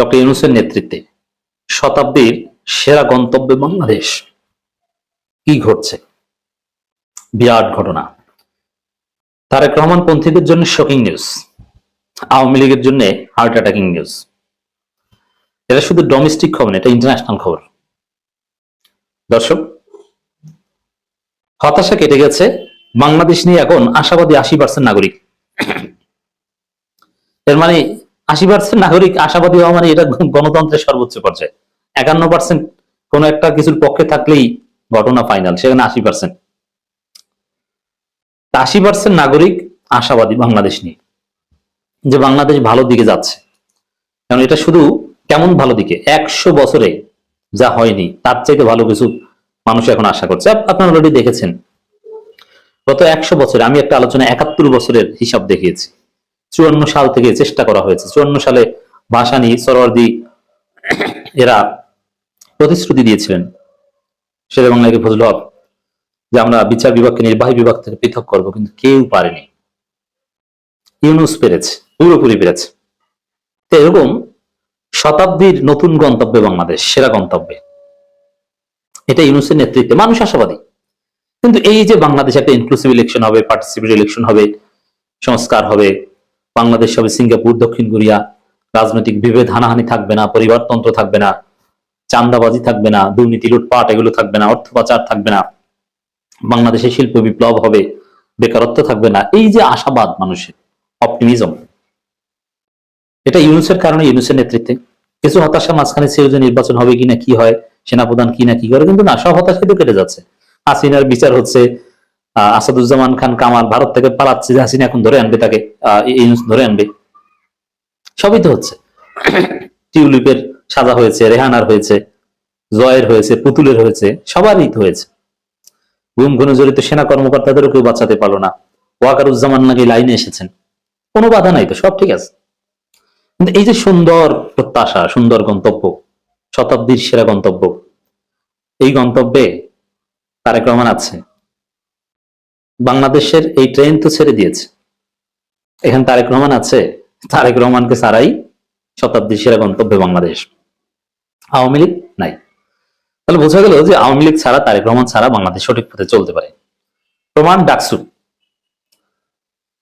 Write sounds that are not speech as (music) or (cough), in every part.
Doctor ইউনুসের নেতৃত্বে শতাব্দীর সেরা গন্তব্যে বাংলাদেশ। কি ঘটছে? বিরাট ঘটনা। তারেক রহমান পন্থীদের জন্য শকিং নিউজ আওয়ামী লীগের জন্য হার্ট অ্যাটাকিং নিউজ এটা শুধু ডোমেস্টিক খবর এটা ইন্টারন্যাশনাল খবর। দর্শক, হতাশা কেটে গেছে বাংলাদেশ নিয়ে এখন আশাবাদী আশি পার্সেন্ট নাগরিক। এর মানে আশি পার্সেন্ট নাগরিক আশাবাদী হওয়া মানে এটা গণতন্ত্রের সর্বোচ্চ পর্যায়ে। একান্ন পার্সেন্ট কোন একটা কিছুর পক্ষে থাকলেই ঘটনা ফাইনাল সেখানে আশি পার্সেন্ট আশি পার্সেন্ট নাগরিক আশাবাদী বাংলাদেশ নিয়ে, যে বাংলাদেশ ভালো দিকে যাচ্ছে। কারণ এটা শুধু কেমন ভালো দিকে? একশো বছরে যা হয়নি, তার চাইতে ভালো কিছু মানুষ এখন আশা করছে। আপ- আপনারা অলরেডি দেখেছেন। গত একশো বছরে আমি একটা আলোচনা একাত্তর বছরের হিসাব দেখিয়েছি। চুয়ান্ন সাল থেকে চেষ্টা করা হয়েছে। চুয়ান্ন সালে ভাসানি সরওয়ার্দি এরা প্রতিশ্রুতি দিয়েছিলেন শেরে বাংলাকে ফজল হক, যে আমরা বিচার বিভাগকে, নির্বাহী বিভাগ থেকে পৃথক করব, কিন্তু কেউ পারেনি। ইউনুস পেরেছে, পুরোপুরি পেরেছে। তো এরকম শতাব্দীর নতুন গন্তব্যে বাংলাদেশ, সেরা গন্তব্যে। এটা ইউনুসের নেতৃত্বে, মানুষ আশাবাদী। কিন্তু এই যে বাংলাদেশ একটা ইনক্লুসিভ ইলেকশন হবে পার্টিসিপেট ইলেকশন হবে, সংস্কার হবে বাংলাদেশ হবে সিঙ্গাপুর, দক্ষিণ কোরিয়া, রাজনৈতিক বিভেদ হানাহানি থাকবে না, পরিবারতন্ত্র থাকবে না চান্দাবাজি থাকবে না, দুর্নীতি, লুটপাট, এগুলো থাকবে না, অর্থ পাচার থাকবে না, বাংলাদেশে শিল্প বিপ্লব হবে, বেকারত্ব থাকবে না, এই যে আশাবাদ মানুষের, অপটিমিজম, এটা ইউনুসের কারণে, ইউনুসের নেতৃত্বে। কিছু হতাশা মাঝখানে ছিল যে নির্বাচন হবে কিনা কি হয়, সেনাপ্রধান কি না, কি করে, কিন্তু না, সব হতাশাই তো কেটে যাচ্ছে। হাসিনার বিচার হচ্ছে আসাদুজ্জামান খান কামাল ভারত থেকে পালাচ্ছে, হাসিনা এখন ধরে আনবে তাকে ইউনুস ধরে আনবে। সবই তো হচ্ছে। (coughs) টিউলিপের সাজা হয়েছে, রেহানার হয়েছে, জয়ের হয়েছে, পুতুলের হয়েছে, সবারই তো হয়েছে। গুম গুনে জড়িত সেনা কর্মকর্তাদেরও কেউ বাঁচাতে পারল না। ওয়াকারুজ্জামান নাকি লাইনে এসেছেন? কোনো বাধা নাই তো, সব ঠিক আছে। কিন্তু এই যে সুন্দর প্রত্যাশা, সুন্দর গন্তব্য, শতাব্দীর সেরা গন্তব্য, এই গন্তব্যে তারেক রহমান আছে। বাংলাদেশের এই ট্রেন তো ছেড়ে দিয়েছে। এখানে তারেক রহমান আছে। তারেক রহমানকে ছাড়াই শতাব্দীর সেরা গন্তব্যে বাংলাদেশ। আওয়ামী লীগ নাই। তাহলে বোঝা গেল যে আওয়ামী লীগ ছাড়া, তারেক রহমান ছাড়া বাংলাদেশ সঠিক পথে চলতে পারে। প্রমাণ ডাকসু।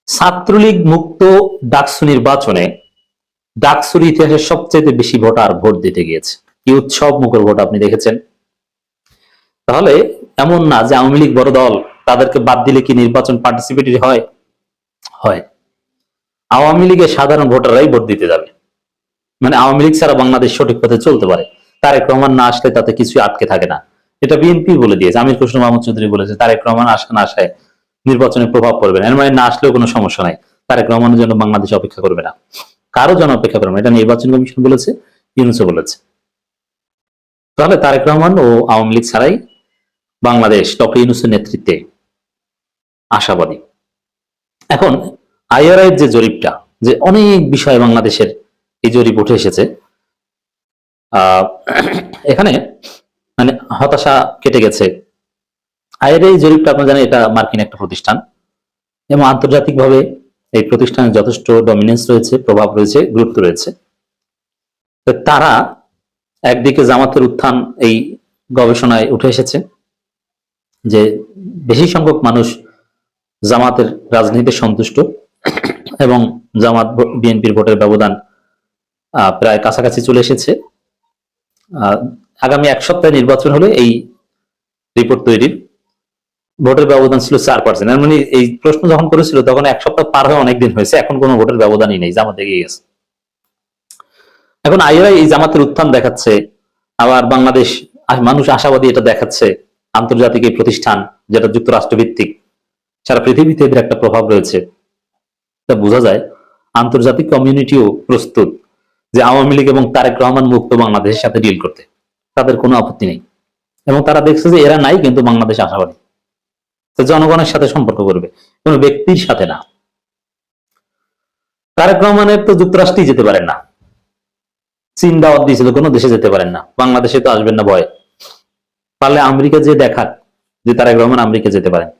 ছাত্রলীগ মুক্ত ডাকসু নির্বাচনে ডাকসুর ইতিহাসের সবচেয়ে বেশি ভোটার ভোট দিতে গিয়েছে। কি উৎসব মুখর ভোট আপনি দেখেছেন? তাহলে এমন না যে আওয়ামী লীগ বড় দল, তাদেরকে বাদ দিলে কি নির্বাচন পার্টিসিপেটরি হয়? হয়। আওয়ামী লীগের সাধারণ ভোটাররাই ভোট দিতে যাবে। মানে আওয়ামী লীগ ছাড়া বাংলাদেশ সঠিক পথে চলতে পারে। তারেক রহমান না আসলে তাতে কিছুই আটকে থাকে না। এটা বিএনপি বলে দিয়েছে, আমির কৃষ্ণ মাহমুদ চৌধুরী বলেছে, তারেক রহমান আসা না আসায় নির্বাচনে প্রভাব পড়বে না। মানে না আসলেও কোনো সমস্যা নাই। তারেক রহমানের জন্য বাংলাদেশ অপেক্ষা করবে না। কারও জন্য অপেক্ষা করবে না। এটা নির্বাচন কমিশন বলেছে, ইউনুসও বলেছে। তাহলে তারেক রহমান ও আওয়ামী লীগ ছাড়াই বাংলাদেশ, ডক্টর ইউনুসের নেতৃত্বে আশাবাদী। এখন আইআরআই যে জরিপটা, যে অনেক বিষয় বাংলাদেশের এই জরিপ উঠে এসেছে এখানে মানে হতাশা কেটে গেছে। আইআরআই জরিপটা আপনারা জানেন, এটা মার্কিন একটা প্রতিষ্ঠান, এবং আন্তর্জাতিকভাবে এই প্রতিষ্ঠানের যথেষ্ট ডমিনেন্স রয়েছে, প্রভাব রয়েছে, গুরুত্ব রয়েছে। তারা একদিকে জামাতের উত্থান এই গবেষণায় উঠে এসেছে যে বেশি সংখ্যক মানুষ জামাতের রাজনীতিতে সন্তুষ্ট এবং জামাত বিএনপির ভোটের ব্যবধান প্রায় কাছাকাছি চলে এসেছে। আগামী এক সপ্তাহে নির্বাচন হলে এই রিপোর্ট তৈরির ভোটের ব্যবধান ছিল চার পার্সেন্ট মানে এই প্রশ্ন যখন করেছিল, তখন এক সপ্তাহ পার হয়ে অনেকদিন হয়েছে, এখন কোনো ভোটের ব্যবধানই নেই, জামাত এগিয়ে গেছে। এখন আইআই এই জামাতের উত্থান দেখাচ্ছে, আবার বাংলাদেশ মানুষ আশাবাদী এটা দেখাচ্ছে। আন্তর্জাতিক এই প্রতিষ্ঠান যেটা যুক্তরাষ্ট্র ভিত্তিক সারা পৃথিবীতে এদের একটা প্রভাব রয়েছে। তা বোঝা যায় আন্তর্জাতিক কমিউনিটিও প্রস্তুত যে আওয়ামী লীগ এবং তারেক রহমান মুক্ত বাংলাদেশের সাথে ডিল করতে। তাদের কোনো আপত্তি নেই। এবং তারা দেখছে যে এরা নাই কিন্তু বাংলাদেশ আশাবাদী। জনগণের সাথে সম্পর্ক করবে, কোনো ব্যক্তির সাথে না। তারেক রহমানের তো যুক্তরাষ্ট্রেই যেতে পারেন না। চীন দাওয়াত দিয়েছিল, কোনো দেশে যেতে পারেন না। বাংলাদেশে তো আসবেন না ভয়। পারলে আমেরিকা যে দেখাক যে তারেক রহমান আমেরিকা যেতে পারেন।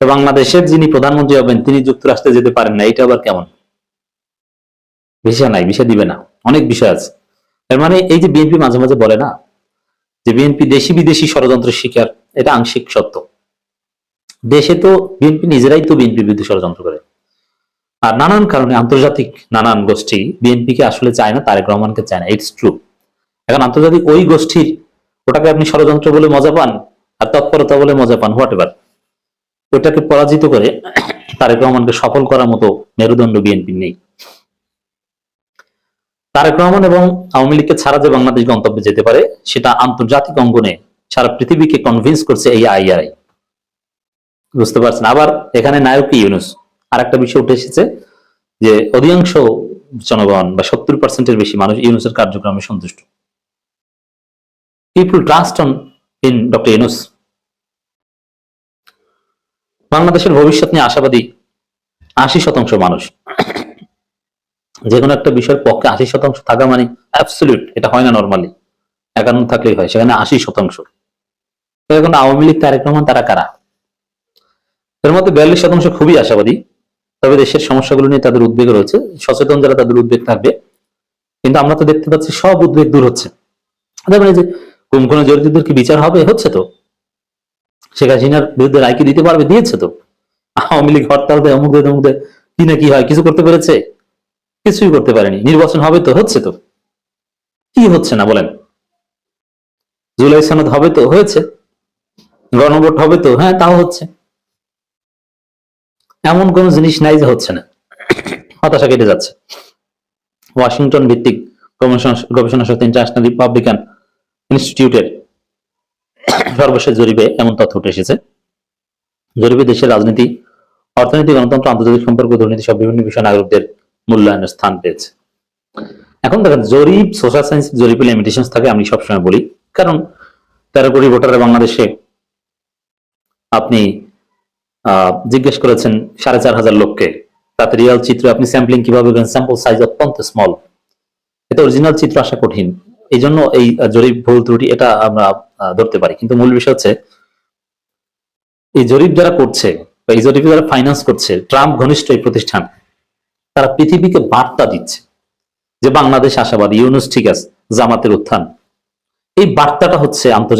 তো বাংলাদেশের যিনি প্রধানমন্ত্রী হবেন, তিনি যুক্তরাষ্ট্রে যেতে পারেন না এটা আবার কেমন? ভিসা নাই, ভিসা দিবে না, অনেক বিষয় আছে। এর মানে এই যে বিএনপি মাঝে মাঝে বলে না, যে বিএনপি দেশি বিদেশি ষড়যন্ত্রের শিকার, এটা আংশিক সত্য। দেশে তো বিএনপি নিজেরাই তো বিএনপি বিরুদ্ধে ষড়যন্ত্র করে। আর নানান কারণে, আন্তর্জাতিক নানান গোষ্ঠী বিএনপিকে আসলে চায় না, তারেক রহমানকে চায় না ইটস ট্রু এখন আন্তর্জাতিক ওই গোষ্ঠীর ওটাকে আপনি ষড়যন্ত্র বলে মজা পান আর তৎপরতা বলে মজা পান হোয়াট এভার ওটাকে পরাজিত করে তারেক রহমানকে সফল করার মতো মেরুদণ্ড বিএনপি নেই। তারেক রহমান এবং আওয়ামী লীগকে ছাড়া যে বাংলাদেশ গন্তব্যে যেতে পারে, সেটা আন্তর্জাতিক অঙ্গনে সারা পৃথিবীকে কনভিন্স করছে এই আইআরআই বুঝতে পারছেন? আবার এখানে নায়ক ইউনুস? আর একটা বিষয় উঠে এসেছে যে অধিকাংশ জনগণ বা সত্তর পার্সেন্টের বেশি মানুষ ইউনুসের কার্যক্রমে সন্তুষ্ট। People trust on in doctor Yunus বাংলাদেশের ভবিষ্যৎ নিয়ে আশাবাদী আশি শতাংশ মানুষ। যে কোনো একটা বিষয়ের পক্ষে আশি শতাংশ থাকা মানে অ্যাবসলিউট এটা হয় না নর্মালি একান্ন থাকলেই হয়, সেখানে আশি শতাংশ। এখন আওয়ামী লীগ, তারেক রহমান, তারা কারা? এর মধ্যে বিয়াল্লিশ শতাংশ খুবই আশাবাদী, তবে দেশের সমস্যাগুলো নিয়ে তাদের উদ্বেগ রয়েছে। সচেতন যারা তাদের উদ্বেগ থাকবে। কিন্তু আমরা তো দেখতে পাচ্ছি সব উদ্বেগ দূর হচ্ছে। যে কুমকুনে জড়িতদের কি বিচার হবে? হচ্ছে তো। শেখ হাসিনার বিরুদ্ধে রায় কি দিতে পারবে? দিয়েছে তো। আওয়ামী লীগ হরতাল দেয়, অমুক দেয়, তমুক দেয়। কি না কি হয়? কিছু করতে পেরেছে? কিছুই করতে পারেনি। নির্বাচন হবে তো? হচ্ছে তো। কি হচ্ছে না বলেন? জুলাই সনদ হবে তো? হয়েছে। গণভোট হবে তো? হ্যাঁ তাও হচ্ছে। এমন কোন জিনিস নাই যে হচ্ছে না। হতাশা কেটে যাচ্ছে। ওয়াশিংটন ভিত্তিক গবেষণা শক্তি ইন্টারন্যাশনাল রিপাবলিকান ইনস্টিটিউটের সর্বশেষ জরিপে এমন তথ্য উঠে এসেছে। জরিপে দেশের রাজনীতি, অর্থনীতি, গণতন্ত্র, আন্তর্জাতিক সম্পর্ক, দুর্নীতি সব বিভিন্ন বিষয় নাগরিকদের মূল্যায়নের স্থান পেয়েছে। এখন দেখেন, জরিপ সোশ্যাল সায়েন্স জরিপে লিমিটেশন থাকে, আমি সবসময় বলি। কারণ তেরো কোটি ভোটারে বাংলাদেশে আপনি জিজ্ঞেস করেছেন সাড়ে চার হাজার লোককে, তাতে রিয়াল চিত্র আপনি স্যাম্পলিং কীভাবে স্যাম্পল সাইজ অত্যন্ত স্মল এতে অরিজিনাল চিত্র আসা কঠিন। এই জন্য এই জরিপ ভুল ত্রুটি এটা আমরা ধরতে পারি। কিন্তু মূল বিষয় হচ্ছে, এই জরিপ যারা করছে বা এই জরিপ যারা ফাইন্যান্স করছে, ট্রাম্প ঘনিষ্ঠ এই প্রতিষ্ঠান, তারা পৃথিবীকে বার্তা দিচ্ছে যে বাংলাদেশ আশাবাদী, ইউনুস ঠিক আছে, জামাতের উত্থান। এই বার্তাটা হচ্ছে আন্তর্জাতিক